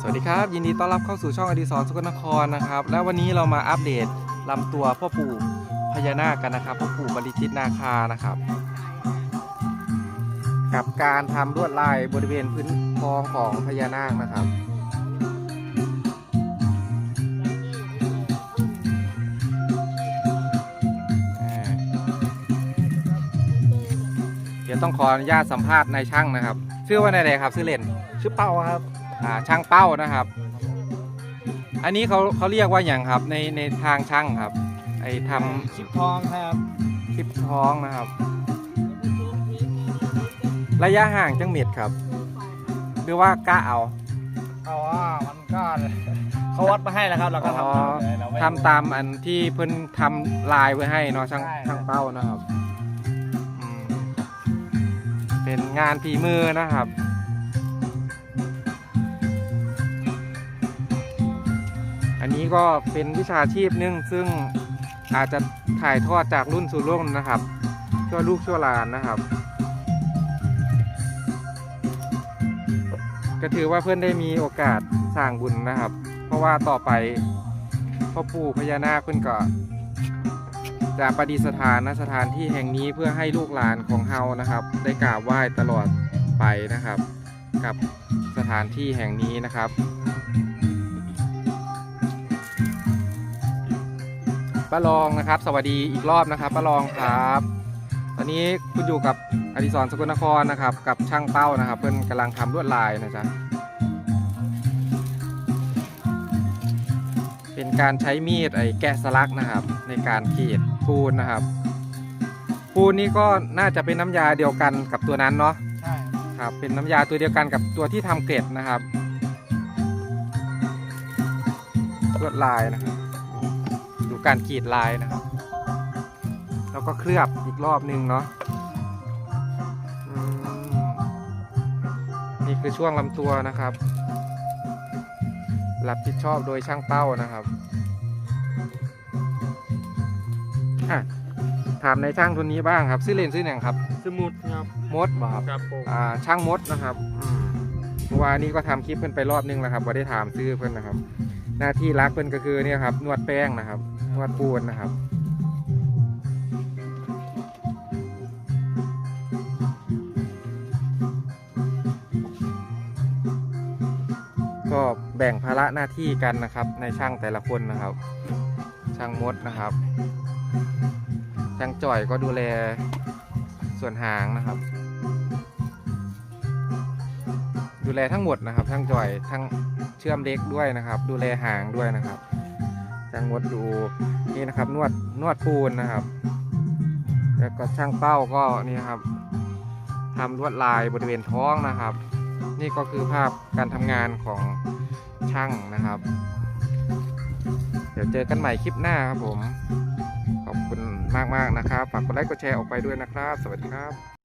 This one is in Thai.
สวัสดีครับ ยินดีต้อนรับเข้าสู่ช่องอดีศรสกลนครนะครับ และวันนี้เรามาอัปเดตลำตัวพ่อปู่พญานาคกันนะครับพ่อปู่บริจิตนาคานะครับ กับการทำลวดลายบริเวณพื้นทองของพญานาคนะครับ ดี๋ยวต้องขออนุญาตสัมภาษณ์นายช่างนะครับ ชื่อว่าอะไรครับชื่อเล่นชื่อเป้าครับอ่าช่างเป้านะครับ อันนี้เขาเขาเรียกว่าอย่างครับในในทางช่างครับ ไอ้ทคลิปทองครับำคลิปท้องนะครับ ระยะห่างจังเม็ดครับหรือว่ากะเอาเอาว่ามันก็เขาวัดมาให้แล้วครับเราก็ทำตามเลยเราไม่ ทำตามอันที่เพิ่นทำลายไว้ให้เนาะช่างใช่ ช่างเป้านะครับอืม เป็นงานฝีมือนะครับอันนี้ก็เป็นวิชาชีพหนึงซึ่งอาจจะถ่ายทอดจากรุ่นสู่รุ่นนะครับชั่วลูกชั่วหลานนะครับ ก็ถือว่าเพื่อนได้มีโอกาสสร้างบุญนะครับ เพราะว่าต่อไปพ่อปู่พญานาคเพื่อนก็ จะประดิษฐานณสถานที่แห่งนี้เพื่อให้ลูกหลานของเฮานะครับ ได้กราบไหว้ตลอดไปนะครับ กับสถานที่แห่งนี้นะครับป้ารองนะครับ สวัสดีอีกรอบนะครับป้ารองครับ ตอนนี้คุณอยู่กับอดิศรสกลนครนะครับ กับช่างเป้านะครับ เพื่อนกำลังทำลวดลายนะจ๊ะเป็นการใช้มีดไอ้แกะสลักนะครับ ในการกรีด ปูนนะครับ ปูนนี่ก็น่าจะเป็นน้ำยาเดียวกันกับตัวนั้นเนาะใช่ครับเป็นน้ำยาตัวเดียวกันกับตัวที่ทำเกล็ดนะครับลวดลายนะครับดูการกรีดลายนะครับ แล้วก็เคลือบอีกรอบนึงเนาะอืมนี่คือช่วงลำตัวนะครับ รับผิดชอบโดยช่างเป้านะครับ อะถามในช่างคนนี้บ้างครับชื่อเล่นชื่อหนังครับสมุดครับมดบ่ครับครับผมอ่าช่างมดนะครับอืมเมื่อวานนี้ก็ทำคลิปเพิ่นไปรอบนึงแล้วครับว่าได้ถามซื้อเพิ่นนะครับ หน้าที่รักเพิ่นก็คือเนี่ยครับนวดแป้งนะครับนวดปูนนะครับ ก็แบ่งภาระหน้าที่กันนะครับ ในช่างแต่ละคนนะครับ ช่างมดนะครับ ช่างจ่อยก็ดูแลส่วนหางนะครับ ดูแลทั้งหมดนะครับ ทั้งจ่อยทั้งเชื่อมเล็กด้วยนะครับ ดูแลหางด้วยนะครับช่างมดดูนี่นะครับ นวดนวดปูนนะครับ แล้วก็ช่างเป้าก็นี่ครับทำลวดลายบริเวณท้องนะครับ นี่ก็คือภาพการทำงานของช่างนะครับ เดี๋ยวเจอกันใหม่คลิปหน้าครับผม ขอบคุณมากๆนะครับ ฝากกดไลค์กดแชร์ออกไปด้วยนะครับ สวัสดีครับ